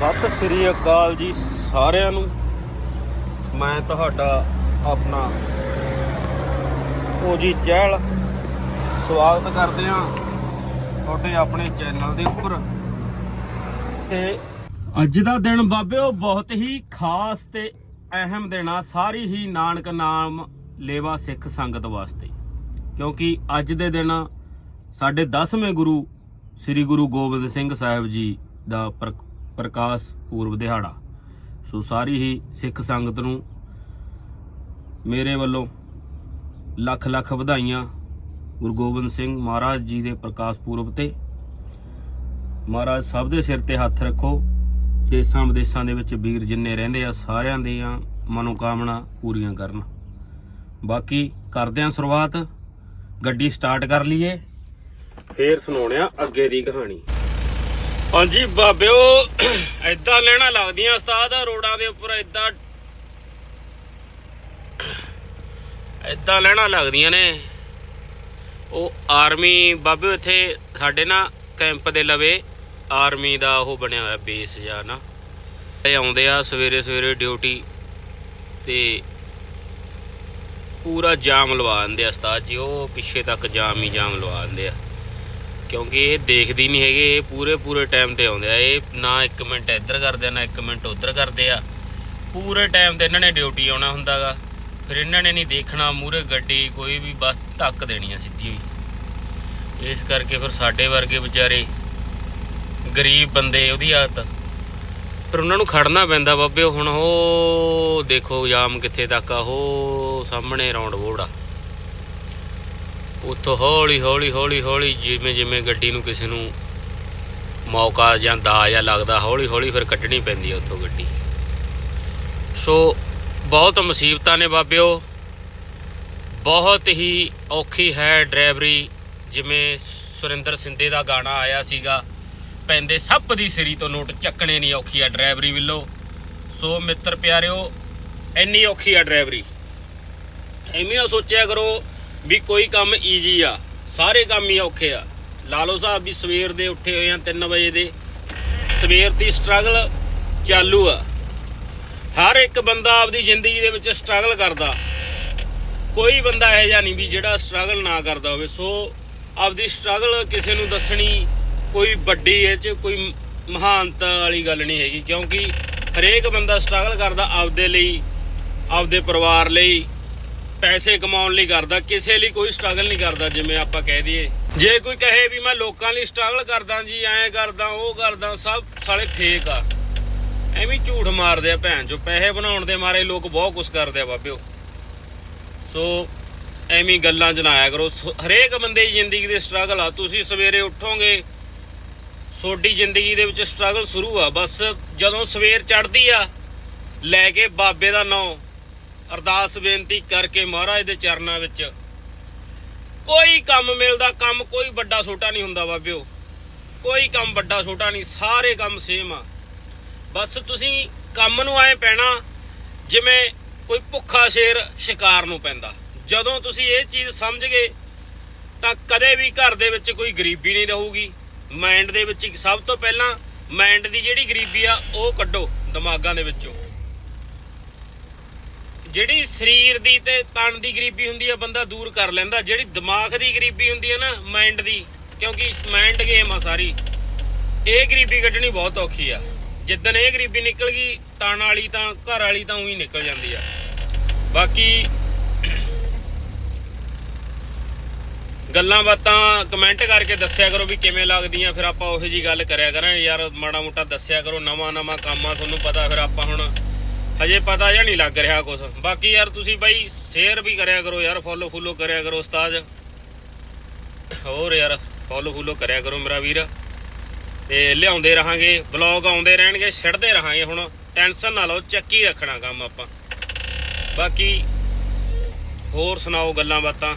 ਸਤਿ ਸ੍ਰੀ ਅਕਾਲ ਜੀ ਸਾਰਿਆਂ ਨੂੰ। ਮੈਂ ਤੁਹਾਡਾ ਆਪਣਾ ਓਜੀ ਚਹਿਲ। ਸਵਾਗਤ ਕਰਦੇ ਹਾਂ ਤੁਹਾਡੇ ਆਪਣੇ ਚੈਨਲ ਦੇ ਉੱਪਰ। ਤੇ ਅੱਜ ਦਾ ਦਿਨ ਬਾਬਿਓ ਬਹੁਤ ਹੀ ਖਾਸ ਤੇ ਅਹਿਮ ਦਿਨ ਆ। ਸਾਰੀ ਹੀ ਨਾਨਕ ਨਾਮ ਲੇਵਾ ਸਿੱਖ ਸੰਗਤ ਵਾਸਤੇ। ਕਿਉਂਕਿ ਅੱਜ ਦੇ ਦਿਨ ਸਾਡੇ 10ਵੇਂ ਗੁਰੂ ਸ੍ਰੀ ਗੁਰੂ ਗੋਬਿੰਦ ਸਿੰਘ ਸਾਹਿਬ ਜੀ ਦਾ ਪ੍ਰ- ਪ੍ਰਕਾਸ਼ ਪੂਰਬ ਦਿਹਾੜਾ। ਸੋ ਸਾਰੀ ਹੀ ਸਿੱਖ ਸੰਗਤ ਨੂੰ ਮੇਰੇ ਵੱਲੋਂ ਲੱਖ ਲੱਖ ਵਧਾਈਆਂ। ਗੁਰੂ ਗੋਬਿੰਦ ਸਿੰਘ ਮਹਾਰਾਜ ਜੀ ਦੇ ਪ੍ਰਕਾਸ਼ ਪੂਰਬ ਤੇ। ਮਹਾਰਾਜ ਸਭ ਦੇ ਸਿਰ ਤੇ ਹੱਥ ਰੱਖੋ। ਦੇਸਾਂ ਵਿਦੇਸਾਂ ਦੇ ਵਿੱਚ ਵੀਰ ਜਿੰਨੇ ਰਹਿੰਦੇ ਆ, ਸਾਰਿਆਂ ਦੀਆਂ ਮਨੋਕਾਮਨਾ ਪੂਰੀਆਂ ਕਰਨ। ਬਾਕੀ ਕਰਦੇ ਹਾਂ ਸ਼ੁਰੂਆਤ। ਗੱਡੀ ਸਟਾਰਟ ਕਰ ਲਈਏ। ਫੇਰ ਸੁਣਾਉਣੇ ਆ ਅੱਗੇ ਦੀ ਕਹਾਣੀ। ਹਾਂਜੀ, ਬਾਬਿਓ ਐਦਾਂ ਲੈਣਾ ਲੱਗਦੀਆਂ ਉਸਤਾਦ ਰੋਡਾਂ ਦੇ ਉੱਪਰ ਐਦਾਂ ਐਦਾਂ ਲੈਣਾ ਲੱਗਦੀਆਂ ਨੇ। ਉਹ ਆਰਮੀ, ਬਾਬਿਓ, ਇੱਥੇ ਸਾਡੇ ਨਾ ਕੈਂਪ ਦੇ ਲਵੇ, ਆਰਮੀ ਦਾ ਉਹ ਬਣਿਆ ਹੋਇਆ ਬੇਸ ਜਾਂ ਨਾ। ਇਹ ਆਉਂਦੇ ਆ ਸਵੇਰੇ ਸਵੇਰੇ ਡਿਊਟੀ ਤੇ ਪੂਰਾ ਜਾਮ ਲਵਾ ਦਿੰਦੇ ਆ ਉਸਤਾਦ ਜੀ, ਉਹ ਪਿੱਛੇ ਤੱਕ ਜਾਮ ਹੀ ਜਾਮ ਲਵਾ ਦਿੰਦੇ ਆ। ਕਿਉਂਕਿ ਇਹ ਦੇਖਦੀ ਨਹੀਂ ਹੈਗੇ, ਇਹ ਪੂਰੇ ਪੂਰੇ ਟਾਈਮ ਤੇ ਆਉਂਦੇ ਆ। ਇਹ ਨਾ 1 ਮਿੰਟ ਇੱਧਰ ਕਰਦੇ ਆ, ਨਾ 1 ਮਿੰਟ ਉੱਧਰ ਕਰਦੇ ਆ। ਪੂਰੇ ਟਾਈਮ ਤੇ ਇਹਨਾਂ ਨੇ ਡਿਊਟੀ ਆਉਣਾ ਹੁੰਦਾਗਾ। ਫਿਰ ਇਹਨਾਂ ਨੇ ਨਹੀਂ ਦੇਖਣਾ ਮੂਰੇ ਗੱਡੀ ਕੋਈ ਵੀ ਬਸ ਧੱਕ ਦੇਣੀ ਆ ਸਿੱਧੀ ਹੋਈ ਇਸ ਕਰਕੇ ਫਿਰ ਸਾਡੇ ਵਰਗੇ ਵਿਚਾਰੇ ਗਰੀਬ ਬੰਦੇ, ਉਹਦੀ ਆਦਤ। ਫਿਰ ਉਹਨਾਂ ਨੂੰ ਖੜਨਾ ਪੈਂਦਾ, ਬਾਬੇ, ਹੁਣ ਉਹ ਦੇਖੋ ਜਾਮ ਕਿੱਥੇ ਤੱਕ ਆ ਉਹ ਸਾਹਮਣੇ ਰੌਂਡ ਬੋਰਡ ਆ ਉੱਥੋਂ ਹੌਲੀ ਹੌਲੀ ਹੌਲੀ ਹੌਲੀ ਜਿਵੇਂ ਜਿਵੇਂ ਗੱਡੀ ਨੂੰ ਕਿਸੇ ਨੂੰ ਮੌਕਾ ਜਾਂ ਦਾ ਜਾਂ ਲੱਗਦਾ, ਹੌਲੀ ਹੌਲੀ ਫਿਰ ਕੱਢਣੀ ਪੈਂਦੀ ਆ ਉੱਥੋਂ ਗੱਡੀ। ਸੋ ਬਹੁਤ ਮੁਸੀਬਤਾਂ ਨੇ ਬਾਬਿਓ। ਬਹੁਤ ਹੀ ਔਖੀ ਹੈ ਡਰਾਈਵਰੀ। ਜਿਵੇਂ ਸੁਰਿੰਦਰ ਸਿੰਦੇ ਦਾ ਗਾਣਾ ਆਇਆ ਸੀਗਾ, ਪੈਂਦੇ ਸੱਪ ਦੀ ਸਿਰੀ ਤੋਂ ਨੋਟ ਚੱਕਣੇ ਨਹੀਂ ਔਖੀ ਆ ਡਰਾਈਵਰੀ ਵੱਲੋਂ। ਸੋ ਮਿੱਤਰ ਪਿਆਰਿਓ, ਇੰਨੀ ਔਖੀ ਆ ਡਰਾਈਵਰੀ। ਐਵੇਂ ਸੋਚਿਆ ਕਰੋ ਵੀ ਕੋਈ ਕੰਮ ਈਜੀ ਆ, ਸਾਰੇ ਕੰਮ ਹੀ ਔਖੇ ਆ। ਲਾ ਲਓ ਸਾਹਿਬ ਵੀ ਸਵੇਰ ਦੇ ਉੱਠੇ ਹੋਏ ਆ 3 ਵਜੇ ਦੇ। ਸਵੇਰ ਦੀ ਸਟਰਗਲ ਚਾਲੂ ਆ। ਹਰ ਇੱਕ ਬੰਦਾ ਆਪਦੀ ਜ਼ਿੰਦਗੀ ਦੇ ਵਿੱਚ ਸਟਰਗਲ ਕਰਦਾ। ਕੋਈ ਬੰਦਾ ਇਹੋ ਜਿਹਾ ਨਹੀਂ ਵੀ ਜਿਹੜਾ ਸਟਰਗਲ ਨਾ ਕਰਦਾ ਹੋਵੇ। ਸੋ ਆਪਦੀ ਸਟਰਗਲ ਕਿਸੇ ਨੂੰ ਦੱਸਣੀ ਕੋਈ ਵੱਡੀ ਇਹ ਚ ਕੋਈ ਮਹਾਨਤਾ ਵਾਲੀ ਗੱਲ ਨਹੀਂ ਹੈਗੀ। ਕਿਉਂਕਿ ਹਰੇਕ ਬੰਦਾ ਸਟਰਗਲ ਕਰਦਾ ਆਪਦੇ ਲਈ, ਆਪਦੇ ਪਰਿਵਾਰ ਲਈ। ਪੈਸੇ ਕਮਾਉਣ ਲਈ ਕਰਦਾ, ਕਿਸੇ ਲਈ ਕੋਈ ਸਟਰਗਲ ਨਹੀਂ ਕਰਦਾ, ਜਿਵੇਂ ਆਪਾਂ ਕਹਿ ਦਈਏ। ਜੇ ਕੋਈ ਕਹੇ ਵੀ ਮੈਂ ਲੋਕਾਂ ਲਈ ਸਟਰਗਲ ਕਰਦਾ, ਜੀ ਐਂ ਕਰਦਾ, ਉਹ ਕਰਦਾ, ਸਭ ਸਾਲੇ ਫੇਕ ਆ। ਐਵੇਂ ਝੂਠ ਮਾਰਦੇ ਆ ਭੈਣ ਜੋ ਪੈਸੇ ਬਣਾਉਣ ਦੇ ਮਾਰੇ ਲੋਕ ਬਹੁਤ ਕੁਝ ਕਰਦੇ ਆ ਬਾਬਿਓ। ਸੋ ਐਵੇਂ ਹੀ ਗੱਲਾਂ ਜਨਾਇਆ ਕਰੋ। ਸ- ਹਰੇਕ ਬੰਦੇ ਦੀ ਜ਼ਿੰਦਗੀ ਦੇ ਸਟਰਗਲ ਆ। ਤੁਸੀਂ ਸਵੇਰੇ ਉੱਠੋਗੇ ਤੁਹਾਡੀ ਜ਼ਿੰਦਗੀ ਦੇ ਵਿੱਚ ਸਟਰਗਲ ਸ਼ੁਰੂ ਆ। ਬਸ ਜਦੋਂ ਸਵੇਰ ਚੜ੍ਹਦੀ ਆ, ਲੈ ਕੇ ਬਾਬੇ ਦਾ ਨਾਮ ਅਰਦਾਸ ਬੇਨਤੀ ਕਰਕੇ ਮਹਾਰਾਜ ਦੇ ਚਰਨਾਂ ਵਿੱਚ ਕੋਈ ਕੰਮ ਮਿਲਦਾ, ਕੰਮ ਕੋਈ ਵੱਡਾ ਛੋਟਾ ਨਹੀਂ ਹੁੰਦਾ ਬਾਬਿਓ। ਕੋਈ ਕੰਮ ਵੱਡਾ ਛੋਟਾ ਨਹੀਂ, ਸਾਰੇ ਕੰਮ ਸੇਮ ਆ। ਬਸ ਤੁਸੀਂ ਕੰਮ ਨੂੰ ਐ ਪੈਣਾ ਜਿਵੇਂ ਕੋਈ ਭੁੱਖਾ ਸ਼ੇਰ ਸ਼ਿਕਾਰ ਨੂੰ ਪੈਂਦਾ। ਜਦੋਂ ਤੁਸੀਂ ਇਹ ਚੀਜ਼ ਸਮਝ ਗਏ, ਤਾਂ ਕਦੇ ਵੀ ਘਰ ਦੇ ਵਿੱਚ ਕੋਈ ਗਰੀਬੀ ਨਹੀਂ ਰਹੂਗੀ। ਮਾਈਂਡ ਦੇ ਵਿੱਚ ਸਭ ਤੋਂ ਪਹਿਲਾਂ ਮਾਈਂਡ ਦੀ ਜਿਹੜੀ ਗਰੀਬੀ ਆ, ਉਹ ਕੱਢੋ ਦਿਮਾਗਾਂ ਦੇ ਵਿੱਚੋਂ। ਜਿਹੜੀ ਸਰੀਰ ਦੀ ਤੇ ਤਨ ਦੀ ਗਰੀਬੀ ਹੁੰਦੀ ਆ, ਬੰਦਾ ਦੂਰ ਕਰ ਲੈਂਦਾ। ਜਿਹੜੀ ਦਿਮਾਗ ਦੀ ਗਰੀਬੀ ਹੁੰਦੀ ਆ ਨਾ ਮਾਈਂਡ ਦੀ, ਕਿਉਂਕਿ ਮਾਈਂਡ ਗੇਮ ਆ ਸਾਰੀ। ਇਹ ਗਰੀਬੀ ਕੱਢਣੀ ਬਹੁਤ ਔਖੀ ਆ। ਜਿੱਦਣ ਇਹ ਗਰੀਬੀ ਨਿਕਲ ਗਈ, ਤਨ ਵਾਲੀ ਤਾਂ, ਘਰ ਵਾਲੀ ਤਾਂ ਉਹੀ ਨਿਕਲ ਜਾਂਦੀ ਆ। ਬਾਕੀ ਗੱਲਾਂ ਬਾਤਾਂ ਕਮੈਂਟ ਕਰਕੇ ਦੱਸਿਆ ਕਰੋ ਵੀ ਕਿਵੇਂ ਲੱਗਦੀਆਂ, ਫਿਰ ਆਪਾਂ ਉਹੋ ਜੀ ਗੱਲ ਕਰਿਆ ਕਰਾਂਗੇ। ਯਾਰ, ਮਾੜਾ ਮੋਟਾ ਦੱਸਿਆ ਕਰੋ ਨਵਾਂ ਨਵਾਂ ਕੰਮ ਆ ਤੁਹਾਨੂੰ ਪਤਾ ਫਿਰ ਆਪਾਂ ਹੁਣ ਹਜੇ ਪਤਾ ਜਾਂ ਨਹੀਂ ਲੱਗ ਰਿਹਾ ਕੁਝ ਬਾਕੀ ਯਾਰ ਤੁਸੀਂ ਬਾਈ ਸ਼ੇਅਰ ਵੀ ਕਰਿਆ ਕਰੋ ਯਾਰ ਫੋਲੋ ਫੁੱਲੋ ਕਰਿਆ ਕਰੋ ਉਸਤਾਦ। ਹੋਰ ਯਾਰ ਫੋਲੋ ਫੁੱਲੋ ਕਰਿਆ ਕਰੋ ਮੇਰਾ ਵੀਰ। ਤੇ ਲਿਆਉਂਦੇ ਰਹਾਂਗੇ ਬਲੌਗ ਆਉਂਦੇ ਰਹਿਣਗੇ, ਛੱਡਦੇ ਰਹਾਂਗੇ ਹੁਣ। ਟੈਨਸ਼ਨ ਨਾ ਲਓ, ਚੱਕੀ ਰੱਖਣਾ ਕੰਮ ਆਪਾਂ। ਬਾਕੀ ਹੋਰ ਸੁਣਾਓ ਗੱਲਾਂ ਬਾਤਾਂ।